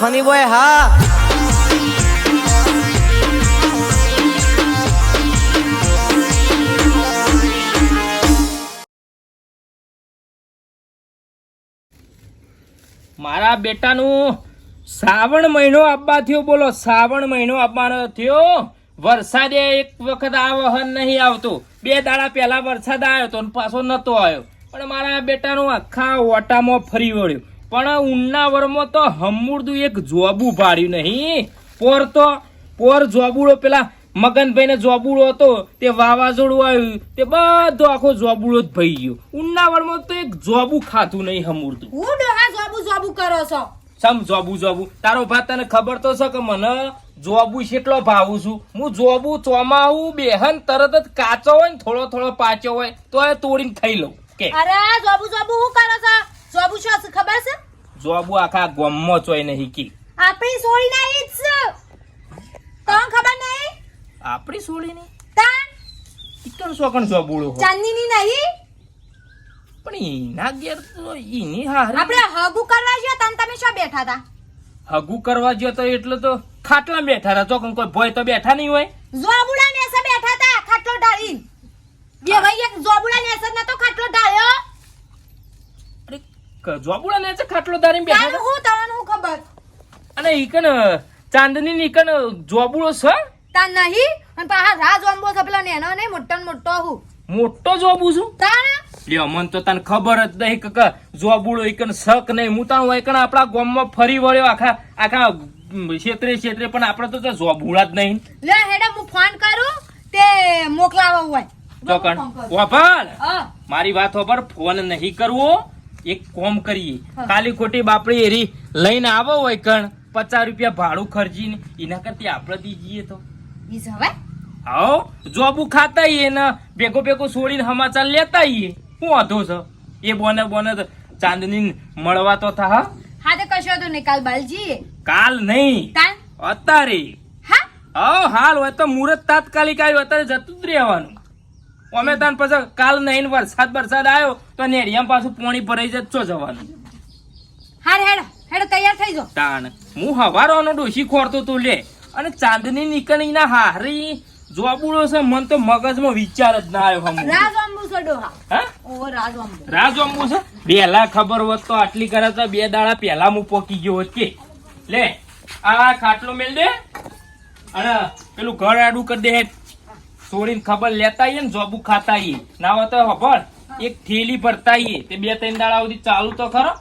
Funny boy, હા. મારા બેટાનું શ્રાવણ મહિનો આપવા થયો, બોલો, શ્રાવણ મહિનો આપવાનો થયો. વરસાદે એક વખત આ નહીં આવતું. બે દાડા પહેલા વરસાદ આવ્યો તો પાછો નતો આવ્યો. પણ મારા બેટાનું આખા ઓટામાં ફરી વળ્યું. પણ ઉન્નાવરમાં તો હમુરદું એક જોબું ભાડ્યું નહીં. પોર તો પોર જોબુડો પેલા મગનભાઈ ને જોબુડો હતો તે વાવાઝોડું આવ્યું તે બધો આખો જોબુડો જ ભઈ ગયો. ઉન્નાવરમાં તો એક જોબું ખાતું નહીં હમુરદું. હું ડોહા જોબુ જોબુ કરો છો? સમ જોબુ જોબુ? તારો ભાત તને ખબર તો છે કે મને જોબુ કેટલો ભાવું છું. હું જોબુ ચોમાવું બેહન તરત જ કાચો હોય ને થોડો થોડો પાચો હોય તો એ તોડીને ખાઈ લઉં. કે? અરે જોબુ જોબુ હું કરો છો? જોબુ શું છે ખબર છે? જોબુ આખા ગોમમાં ચોય નહીં કી આપણી સોળી ના ઈ જ છે. તને ખબર નહીં આપણી સોળીની તાન? ઈકણ સોકણ જોબુડો હોય? ચાંદીની નહીં? પણ એના ઘેર તો એની હારી. આપણે હગુ કરવા છે તને તમે શું બેઠા હતા? હગુ કરવા જો તો એટલે તો ખાટલા બેઠા હતા ચોકન કોઈ ભય તો બેઠા નહીં હોય. જોબુડા નેસે બેઠા હતા ખાટલો ઢાળીને બે ભાઈ એક જોબુડા નેસે નતો ખાટલો ઢાળ્યો અરે ક- જોબુડા ને ખાટલો દારી બેઠા હું તને હું ખબર? અને ઈકન ચાંદની ની ઈકન જોબુડો છે? તા નહીં અને પાહા રા જોંબો છે પેલો નેનો ને મોટો મોટો હું. મોટો જોબુ છું? તાણા લ્યો મન તો તને ખબર જ નહીં કે જોબુડો ઈકન શક નહીં. હું તને વૈકણ આપણા ગામમાં ફરી વળ્યો આખા આખા ક્ષેત્રે ક્ષેત્રે પણ આપણે તો જોબુડા જ નહીં. લે હેડા હું ફોન કરું તે મોકલાવો હોય. ચોકણ મારી વાત પર ફોન નહીં કરવો એક કોમ કરીએ. કાલી ખોટી બાપડી એરી લઈને આવો હોય કણ. પચાસ રૂપિયા ભાડું ખર્ચીને. એના કરતી આપણે દી જઈએ તો. આવો જોબુ ખાતા આઈએ ને ભેગો ભેગો છોડીને સમાચાર લેતા આઈએ શું વાંધો છે? એ બોને બોને ચાંદની મળવા તો થા હા? તો કશો તો નહીં. કાલ બાલજી કાલ નહીં. અત્યારે. હા? હાલ હોય તો મુહૂર્ત તાત્કાલિક આવ્યું અત્યારે જતું જ રહેવાનું. અમે તાન પછી કાલ નહીં વરસાદ વરસાદ આવ્યો તો નેડિયામાં પાછું પોણી ભરાઈ જાય તો જવાનું? હાર હેડ હેડ તૈયાર થઈ જો. તાણ હું હવારોનો ડોશી ખોરતો તું લે. અને ચાંદની નીકળી ના હારી જોબુડો છે મન તો મગજમાં વિચાર જ ના આવ્યો હમ રાજ ઓમ્બુ છે ડોહા. હા? ઓ રાજ ઓમ્બુ રાહ જોમવું છે? પહેલા ખબર હોત તો આટલી કરે તો બે દાડા પહેલા હું પોકી ગયો હોત કે. લે આ ખાટલો મેલ દે. અને પેલું ઘર આડું કરી દે હેઠ. છોડીને ખબર લેતા આઈએ ને જોબુ ખાતા ના હોય તો ખબર એક થેલી ભરતા તે બે ત્રણ દાડા સુધી ચાલુ તો ખરો.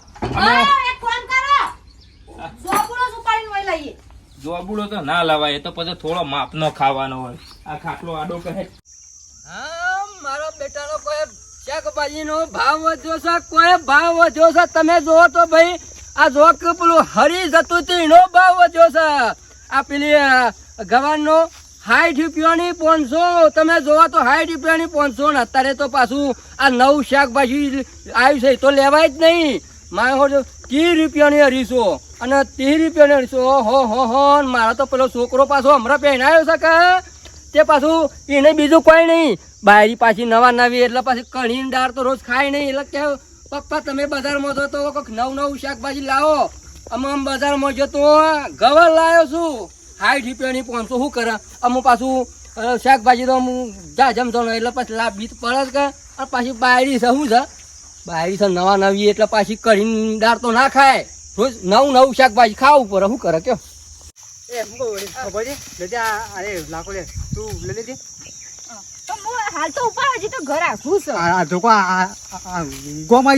જોબુડો તો ના લવાય એ તો પછી થોડો માપનો ખાવાનો હોય. આ ખાટલો આડો કહે હા મારો બેટાનો કોઈ શાકભાજીનો ભાવ વધ્યો છે? કોઈ ભાવ વધ્યો છે? તમે જોવો તો ભાઈ આ જો પેલું હરી જતું ભાવ વધ્યો છે. આ પેલી ગવારનો સાઠ રૂપિયાની પાંચસો. તમે જોવા તો સાઠ રૂપિયાની પાંચસો ને અત્યારે તો પાછું આ નવું શાકભાજી આવ્યું છે તો લેવાય જ નહીં. મારે હો ત્રીસ રૂપિયાની અઢીસો અને ત્રીસ રૂપિયાની અઢીસો હો હો હો મારો તો પેલો છોકરો પાછો હમણાં પહેરાયો છે કે? તે પાછું એને બીજું કોઈ નહીં. બાયરી પાછી નવા નવી, એટલે પાછી કઢીને દાળ તો રોજ ખાય નહીં. એટલે કે, પપ્પા, તમે બજારમાં જો તો કંઈક નવું નવું શાકભાજી લાવો. અમે બજારમાં જતો ગવર લાવ્યો છું. સાઠ રૂપિયાની પાંચસો શું કરે? અમુક પાછું શાકભાજી તો હું જા જમતો નહીં એટલે પછી લાભ બીજ પડે જ કે. અને પાછી બાયરી છે શું છે? બાયરી છે નવા નવી એટલે પાછી કઢીને દાળ તો ના ખાય. રોજ નવું નવું શાકભાજી ખાવું પડે શું કરે કયો? એ ખબર છે? લેજે આ અરે લાકો લે. તું લેજે. હાલ તો ઉપર હજી તો ઘર આખું છે. આ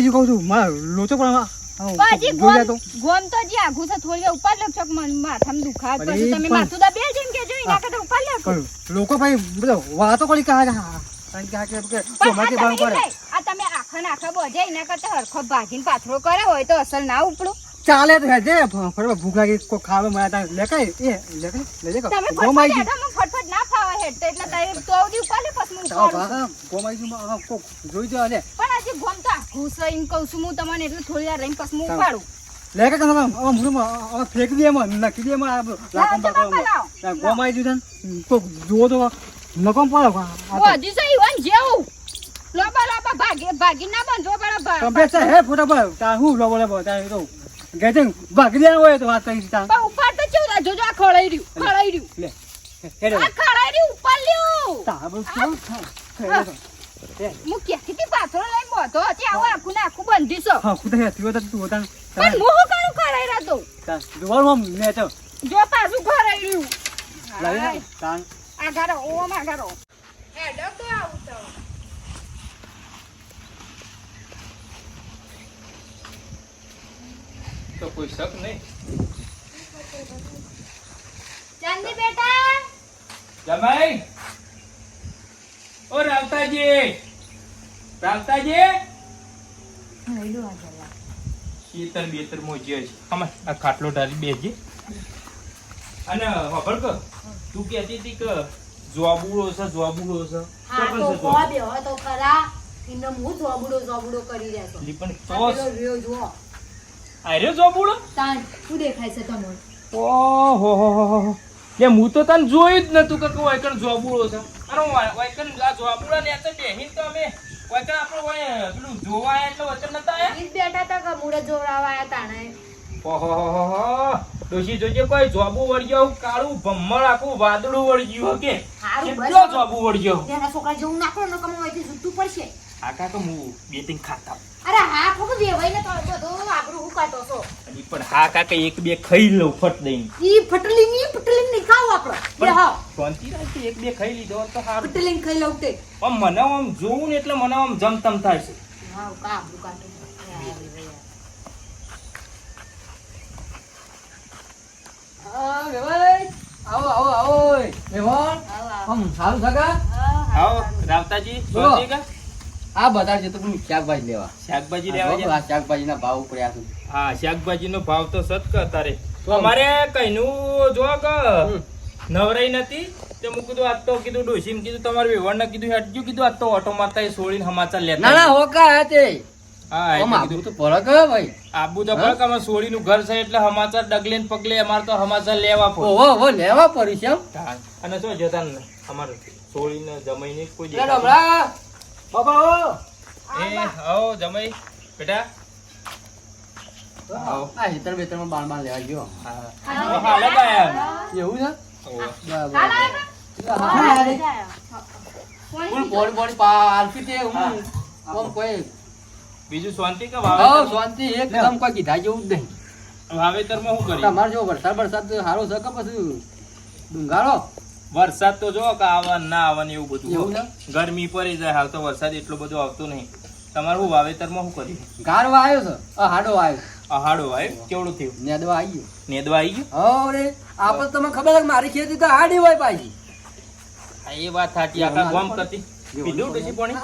ગયું કહું છું. મારે લોચો પણ આ- આ હજી જોઈ લે તો. ગોમ ગોમ તો જે આઘું છે થોડી ઉપર લેપ ચોક મને માથામાં દુખાત પછી તમે માથું દબે જેમ કેજો એના કરતા ઉપર લેપ લોકો ભાઈ બધો વાતો કરી કે આ આ- કારણ કે આ કે કે પણ આ ચોમાકે તમે કરે. આ તમે આખા નાખા બોજે એના કરતા હરખો ભાગીને પાથરો કરે હોય તો અસલ ના ઉપડો. ચાલે તો હેજે ફરવા ભૂખ લાગી કોઈ ખાવા મારા તા લે કઈ એ લે લેજે તમે ફટફટ ગયું. હેઠા, મને ફટફટ એટલે તારે તો આવડી પછી હું છું. ભાગા કોક જોઈ જો પણ આજે ગોમ તો આઘું કહું છું હું તમને એટલે થોડી વાર રહીને પછી હું. ઉપાડું. લે કે તમે આ ફેંકી દે દે લાકમ કોક તો નકમ પડે ઓ હજી જેવું. લોબા લોબા ભાગી ભાગી ના બંધો બરાબર કમ્પ્લેટ છે હે ફોટા પર. તા હું લો બોલે બોલે તા તો કહે ભાગી દેવાનું હોય તો વાત કરી પણ ઉપર તો ચેવું જોજો આ રહ્યું ખોળાઈ રહ્યું. લે. હેડે આ ખોળાઈ ઉપર લ્યો. તારું હું. ક્યાંથી પાથરો લઈને બોધો? હતી આવું આખું ને આખું બંધીશો. હા ખુદ હેતી હોય તો તું હોતા પણ હું શું કરું ખોળાઈ રહ્યો જોવાનું આમ મેં તો જો પાછું ખોળાઈ રહ્યું. લાવી તાન આગારો ઓમ આગારો હેડો તો આવું તો. તો કોઈ શક નહીં. ચાંદી બેટા. જમાઈ? ઓ રાવતાજી! રાવતાજી! શીતર બેતર મોજી છે. અમાર આ ખાટલો ઢાલી બેસજે. અને ખબર કે તું કહેતી હતી કે જોબુડો છે જોબુડો છે. હા તો તો કશે કો તો ખરા એમને હું જોબડો જોબુડો કરી રહ્યા છો પણ તો રહ્યો જુઓ. આર્યો જોબુડો તાન શું દેખાય છે તમને? ઓહો હો હો હો. લે હું તો તને જોયું જ નતું કે વાયકણ જોબુડો છે. અને વાયકણ આ જોબુડા ને તો બેહીન તો અમે વાયકણ આપણે વાય પેલું જોવા એટલે વચન નતા આયા ઈ બેઠા તા કે મુડે જોડાવા આયા તાણે ઓહો ડોશી જોજે કોઈ જોબુ વળગ્યો કાળું ભમ્મર આખું વાદળું વળગ્યું કે? હારું બસ. કેટલો જોબુ વળગ્યો? એના છોકરા જેવું નાખો ને કમાવાથી છૂટું પડશે. આકા તો હું બે ત્રણ ખાતા. અરે હા ખોટું વેવાઈ ને તો બધો આબરૂ હું કાઢો છો અને પણ હા કાકા એક બે ખાઈ લઉં ફટ દઈ ઈ ફટલી ની ફટલી ની ખાવ આપણે. બે હા. શાંતિ રાખી એક બે ખાઈ લીધો તો હા ફટલી ની ખાઈ લઉં તે. આમ મને આમ જોઉં ને એટલે મને આમ જમતમ થાય છે. હા કા આબરૂ કાઢો. આવો આવો આવો. વેવાણ. આમ સારું છે કા? આવો રાવતાજી બોલો. આ બધા છે તો પેલું શાકભાજી લેવા. શાકભાજી લેવા શાકભાજીના ભાવ હા નો તો સત કે તારે અમારે કઈનું જો કે નવરાઈ નથી તે મેં કીધું આજ તો કીધું ડોશીમ કીધું તમારે વેવણ કીધું હેડજો કીધું આજ તો ઓટો મારતા એ છોડીને સમાચાર લેતા ના ના હોકા તે. આબુ તો પડે? પડે ઘર છે એટલે સમાચાર ડગલે ને પગલે અમારે તો સમાચાર લેવા પડે. લેવા પડ્યું છે અને શું જતા અમારે લે દેખાતું ડમરા. બાબા એ આવો જમાઈ બેટા. આ હેતર લેવા ગયો. હાલે ભાઈ એવું છે? બીજું શાંતિ કે શાંતિ એકદમ કોઈ કીધા જેવું જ નહીં. વાવેતરમાં શું કરી તમારે જો વરસાદ વરસાદ સારો છે કે પછી? ડુંગાળો? વરસાદ તો જો કે આવા ના આવા એવું બધું ગરમી પડી જાય હાલ તો વરસાદ એટલો બધો આવતો નહીં. તમારું હું વાવેતરમાં શું કર્યું? ગારો આવ્યો છે? અહાડો આવ્યો. અહાડો આવ્યો? કેવડું થયું? નેદવા આવી નેદવા આવી ગયો? અરે આપણે તમને ખબર છે મારી ખેતી તો હાડી હોય પાછી. એ વાત સાચી. આખા ગોમ કરતી. પીધું ડોશી પાણી?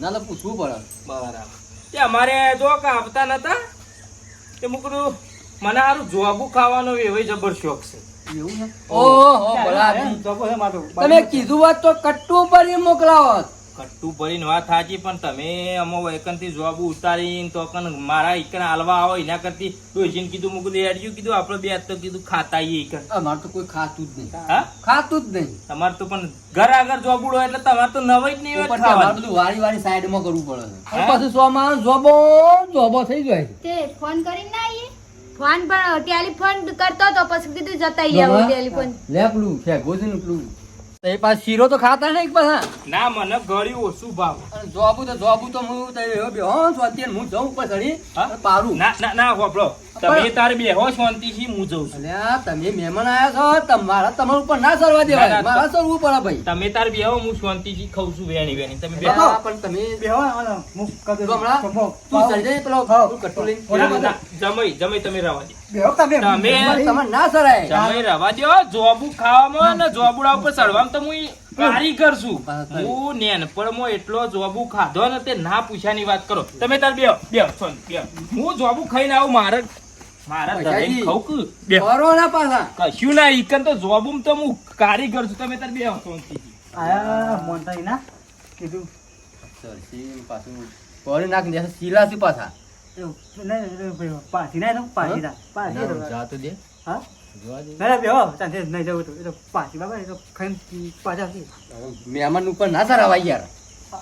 ના તો પૂછવું પડે. બરાબર. તે અમારે જો કે આવતા નતા તે મું મને સારું જોગું ખાવાનો એવો જબર શોખ છે. તમે કીધું વાત તો કટ્ટુ પર મોકલાવો. કટ્ટુ ભરીને વાત સાચી પણ તમે અમો વેકનથી જોબ ઉતારીને તો કન મારા ઈકન હાલવા આવો એના કરતી ડોશીને કીધું મું કીધું કીધું આપણે બે તો કીધું ખાતા અમારે તો કોઈ ખાતું જ નહીં. હા? ખાતું જ નહીં. તમારે તો પણ ઘર આગળ જોબુડો એટલે તમારે તો નવાઈ જ નહીં હોય ખાવાનું. બધું વારી વારી સાઈડમાં કરવું પડે છે. પછી સો માં જોબો જોબો થઈ જાય તે ફોન કરીને ના આવીએ ફોન પણ ટેલિફોન કરતો તો પછી કીધું જતા આવો ટેલિફોન. લે પેલું છે ગોજન પેલું. તે પાસ શીરો તો ખાતા નહીં પાછા? ના મને ગળ્યું ઓછું ભાવ. જોબું તો જોબુ તો હું તો બેહો છું અત્યારે હું જઉં ઉપર ચડી હા? પારું. ના ના ના હોપડો તમે તાર બેહો શાંતિથી હું જઉં છું. અલ્યા તમે મહેમાન આયા છો તમારા તમારા ઉપર ના સરવા દેવાય. મારા સરવું પડે ભાઈ. તમે તાર બેહો હું શાંતિથી ખાઉં છું વેણી વેણી. તમે બેહો પણ તમે ગમડા, તું ચડી જાય પેલો પેલું કટ્ટુ લઈને ના, ના, જમાઈ જમાઈ તમે રવા દો. તમે ના સરાય. જમાઈ રહેવા દો જોબુ ખાવામાં ને જોબુડા ઉપર ચડવામાં તો હું કારીગર છું. હું નેનપણમાં એટલો જોબુ ખાધો ને તે ના પૂછ્યાની વાત કરો. તમે તાર બેહો બેહો બેહો હું જોબુ ખાઈને આવું મારે મારા ધરાઈને ખાઉં કે? બેહો કરો ના પાછા. કશું ના ઈકન તો જોબુમ તો હું કારીગર છું. તમે તાર બેહો શાંતિથી આયા મોનતા ના કીધું. સરસી પાછું. પડી નાખ દે શીલા છે પાછા? એવું. નહીં, નહીં, ભાઈ, પાછી ના જાઉં, પાછી ના, પાછી ના, ના. જા તો દે. હા? જોવા દે. ના, ના, બેહો, ચાલશે, નહીં જવું તો. એ તો પાછી બાબા, એ તો ખાઈને પાછા મહેમાન ઉપર ના સરાવાય યાર.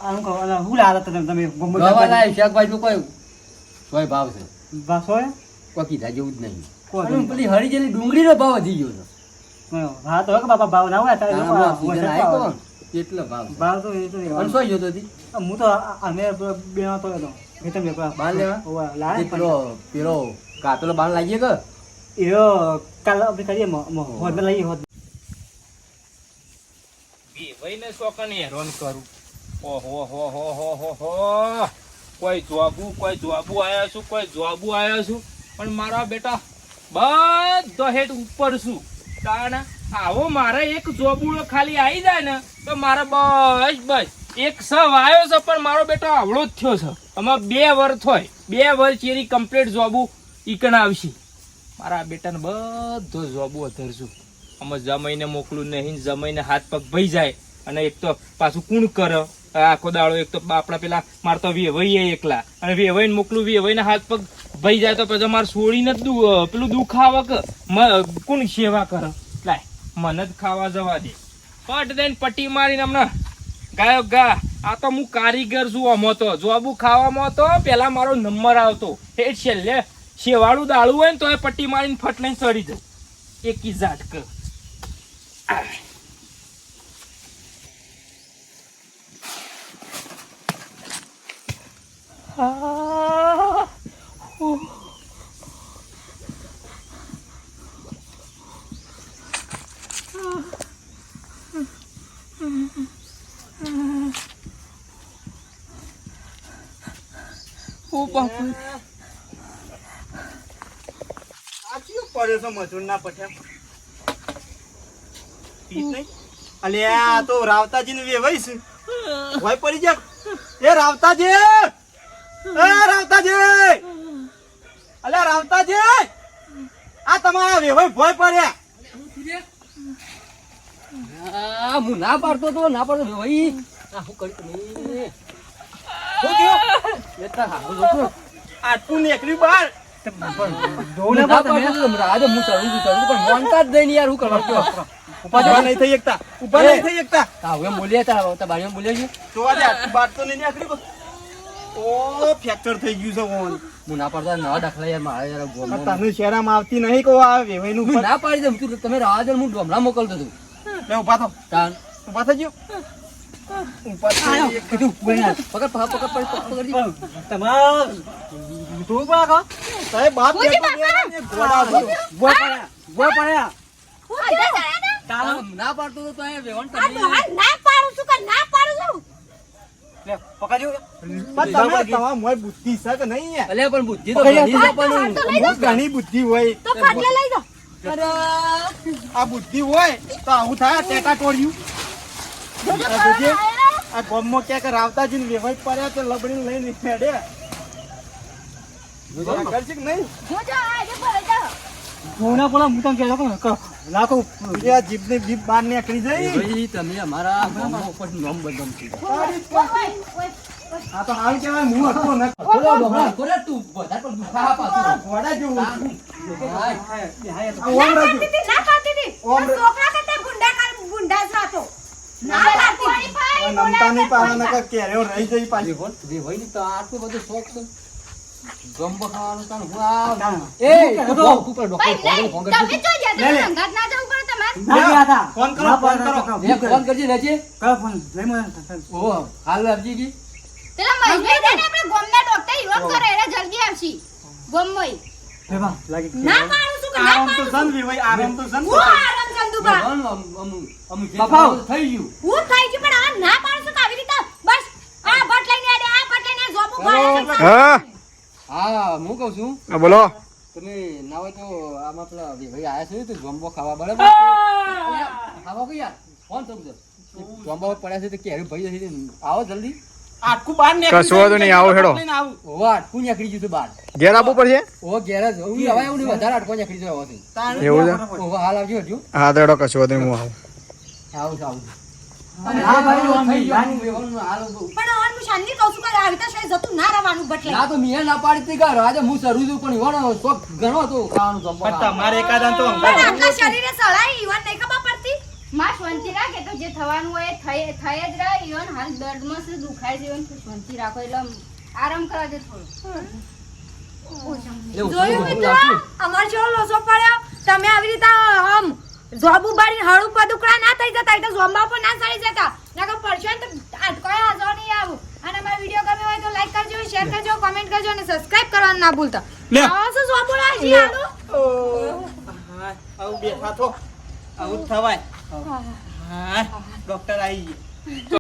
આનું હું લાલા તમે તમે શાકભાજી કોઈ કોઈ ભાવ છે? બસ હોય કોઈ કીધા જેવું જ નહીં. પેલી હરી જેલી ડુંગળીનો ભાવ વધી ગયો હા તો કે બાપા ભાવ ના હોય કેટલો ભાવ ભાવ તો એ તો અને રહેવાનો. શું હું તો અમે બે તો હતો ખેતર વેપાર. બાર લેવા? હોવે, પેલો પેલો કાતલો બાણ લાગીએ કે? એવો કાલ આપણે કરીએ મ- મ- હોદ લઈએ હોદ શોકને હેરાન કરું. ઓહો હો હો હો હો હો. કોઈ જોબુ કોઈ જોબુ આયા છું કોઈ જોબુ આયા છું. પણ મારા બેટા, બધો હેઠ ઉપર છું. કારણ આવો મારે એક જોબુડો ખાલી આવી જાય ને, તો મારે બસ બસ. એક સવ આવ્યો છે, પણ મારો બેટો આવડો જ થયો છે. આમાં બે વર થોય બે વર ચેરી કમ્પ્લીટ જોબુ ઈકણ આવશે. મારા બેટાને બધો જોબુ અધરશું. આમાં જમાઈને મોકલું નહીં, જમાઈને હાથ પગ ભઈ જાય. અને એક તો પાછું કુણ કરે? આખો દાડો એક તો આપણા પેલા મારતો વેવાઈએ એકલા. અને વેવાઈને મોકલું, વેવાઈને હાથ પગ ભઈ જાય તો પછી મારે છોડીને જ પેલું દુખાવક કોણ સેવા કરે? લાય, મને જ ખાવા જવા દે. પટ દઈને પટ્ટી મારીને હમણાં ગાયો, ગા, આ તો હું કારીગર છું આમાં તો. જોબુ ખાવામાં તો પેલા મારો નંબર આવતો. એ છેલ્લે શેવાળું દાળું હોય ને તો એ પટ્ટી મારીને ફટ લઈને ચડી જાઉં. એકી ઝાટક. કયો પડ્યો છે મજૂર તો રાવતાજી ને વેવાઈ ભાઈ પડી જા એ રાવતાજી! એ રાવતાજી! અલે છે? આ તમારા વેવાય ભોય પડ્યા. હું ના પાડતો તો ના પાડતો ભાઈ. આ કરી તમે. આટલું નીકળ્યું બહાર નહીં ઊભા થઈ એકતા ઊભા નહીં થઈ હવે બોલ્યા તા તા બોલ્યા છે. જોવા દે આટલું બાર તો નહીં નીકળ્યું ઓ ફ્રેક્ચર થઈ ગયું છે ઓન. હું ના પાડતો નવા દાખલા યાર મારે યાર ગોમમાં. તને શહેરામાં આવતી નહીં કહો આ વેવાઈ નું ના પાડી દઉં તું તમે રાહ જો હું ડોમરા મોકલતો તું લે ઊભા થો. તાન ઊભા થઈ ગયો ઊભા થઈ કીધું પકડ પકડ પકડ પકડ પકડ તમાર તું કા? તારે બાપ પડ્યા ને? પાડતો તો તો વેવણ આ ના પાડું છું કે ના પાડું છું? પકડજો પણ મોય બુદ્ધિ છે કે નહીં યાર? અલ્યા પણ બુદ્ધિ તો ઘણી બુદ્ધિ હોય. તો ખાટલે લઈ જાઓ. આ બુદ્ધિ હોય તો આવું થાય ટેટા ટોળ્યું આ ગોમમાં ક્યાંક રાવતાજી ને વેવાઈ પડ્યા તો લબડી લઈને હેડે. કે નહીં? કોના પણ હું તને કહેતો કે લાખો આ જીભની જીભ બહાર નીકળી જાય ભાઈ તમે અમારા ગામમાં ઉપર નામ બદમ છે. આ તો હાલ કહેવાય હું હતો ને ખોલો ડોમરા ખોલો તું વધારે પણ દુખાવા પાછું ઘોડા જેવું હાય. આ ઓમ રાજુ. ના પાડતી હતી. ઓમ આ છોકરા કરતા ગુંડા કર- ગુંડા જ હતો. ના. આ નમતા નહીં પાડવાના કે કેરેઓ રહી જઈ પાછી હોય ને તો આટલું બધું શોખ ખાવાનું હું એ ડોક્ટર ફોન કરજો. તમે સંગાત ના જવું પડે તમારે. ના ગયા હતા. ફોન કરો, ફોન કરો. લે ફોન કરજે લેજે કયો ફોન? લઈ મને. ઓ હાલ આપજી કી પેલા મહેશભાઈ ને આપણે ગોમના ડોક્ટર ઈવન કરે એટલે જલ્દી આવશે ગોમમાં લેવા, લાગી ગયું. ના પાડું છું કે ના આરામ તો પાડું ભાઈ, આરામ તો સન. હું આરામ ચંદુબા દેવણ અમ- અમ- અમ જે બાપા. થવાનું થઈ ગયું હું થઈ ગયું પણ આ ના પાડું છું કે આવી રીતે બસ આ લઈને લઈને જોબું. હા હા કહું છું હા, બોલો. તમે ના હોય તો આમાં પેલા ભાઈ આયા છે તો જોમ્બો ખાવા બરાબર ખાવા કઈ યાર? ફોન થયું જોમ્બો પડ્યા છે તો કેરી ભાઈ ને આવો જલ્દી. આટલું બહાર નીકળી કશો વાંધો નહીં, આવો હેડો. આવું. આટકું નીકળી ગયું બહાર. ઘેર આવવું પડશે? ઓ ઘેર જ. હું હવે એવું વધારે આટકો નીકળી જાય એવું છે? હાલ આવજો હજુ. હા તો એડો કશો વાંધો નહીં, હું આવું. આવું આવું છે. ભાઈ, ઓમ થઈ ગયું, નહીં. વેવાનું હાલ ઉભું. પણ હવે હું શાંતિ કહું છું કે આવી રીતે શેર જતું ના રહેવાનું ભટ ના તો મેં ના પાડી હતી કે આજે હું શરૂ છું પણ ઈવાનો શોખ ઘણો હતો. ખાવાનું જમવા પણ તમારે એકાદાન તો પણ આખા શરીરે સળાઈ ઈવન નહીં ખબર પડતી. માં શાંતિ રાખે તો જે થવાનું હોય એ થઈ થઈ જ રહે. ઈવન હાલ દર્દમાં શું દુખાય છે ઈવન શાંતિ રાખો એટલે આરામ કરવા દે થોડું. જોયું મિત્રો? અમાર જેવો લોસો પડ્યો. તમે આવી રીતે આમ જોબ ઉબાડીને ઉપર પદુકડા ના થઈ જતા એટલે જોબમાં પણ ના સડી જતા. નકર પડશો ને તો આટકોય હાજો નહીં આવું. અને મારો વીડિયો ગમ્યો હોય તો લાઈક કરજો શેર કરજો કમેન્ટ કરજો અને સબસ્ક્રાઇબ કરવાનું ના ભૂલતા. લે. આવો શું જોબુડા હજી આનું હા, આવું બેઠા તો આવું થવાય. હા. ડોક્ટર આવી ગયા.